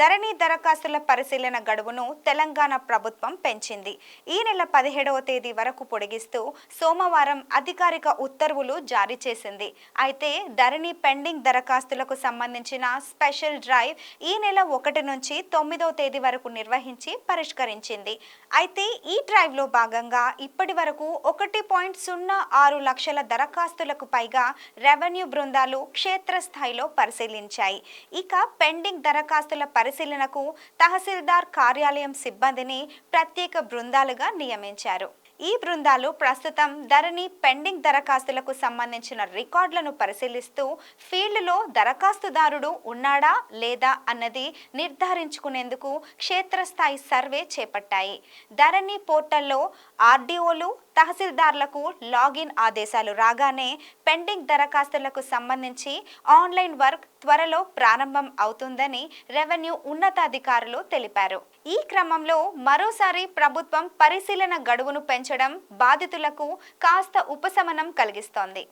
ధరణి దరఖాస్తుల పరిశీలన గడువును తెలంగాణ ప్రభుత్వం పెంచింది. ఈ నెల పదిహేడవ తేదీ వరకు పొడిగిస్తూ సోమవారం అధికారిక ఉత్తర్వులు జారీ చేసింది. అయితే ధరణి పెండింగ్ దరఖాస్తులకు సంబంధించిన స్పెషల్ డ్రైవ్ ఈ నెల ఒకటి నుంచి తొమ్మిదవ తేదీ వరకు నిర్వహించి పరిష్కరించింది. అయితే ఈ డ్రైవ్లో భాగంగా ఇప్పటి వరకు ఒకటి పాయింట్ సున్నా ఆరు లక్షల దరఖాస్తులకు పైగా రెవెన్యూ బృందాలు క్షేత్రస్థాయిలో పరిశీలించాయి. ఇక పెండింగ్ దరఖాస్తుల పరిశీలనకు తహసీల్దార్ కార్యాలయం సిబ్బందిని ప్రత్యేక బృందాలుగా నియమించారు. ఈ బృందాలు ప్రస్తుతం ధరణి పెండింగ్ దరఖాస్తులకు సంబంధించిన రికార్డులను పరిశీలిస్తూ ఫీల్డ్లో దరఖాస్తుదారుడు ఉన్నాడా లేదా అన్నది నిర్ధారించుకునేందుకు క్షేత్రస్థాయి సర్వే చేపట్టాయి. ధరణి పోర్టల్లో ఆర్డీఓలు తహసీల్దార్లకు లాగిన్ ఆదేశాలు రాగానే పెండింగ్ దరఖాస్తులకు సంబంధించి ఆన్లైన్ వర్క్ త్వరలో ప్రారంభం అవుతుందని రెవెన్యూ ఉన్నతాధికారులు తెలిపారు. ఈ క్రమంలో మరోసారి ప్రభుత్వం పరిశీలన గడువును పెంచడం బాధితులకు కాస్త ఉపశమనం కలిగిస్తోంది.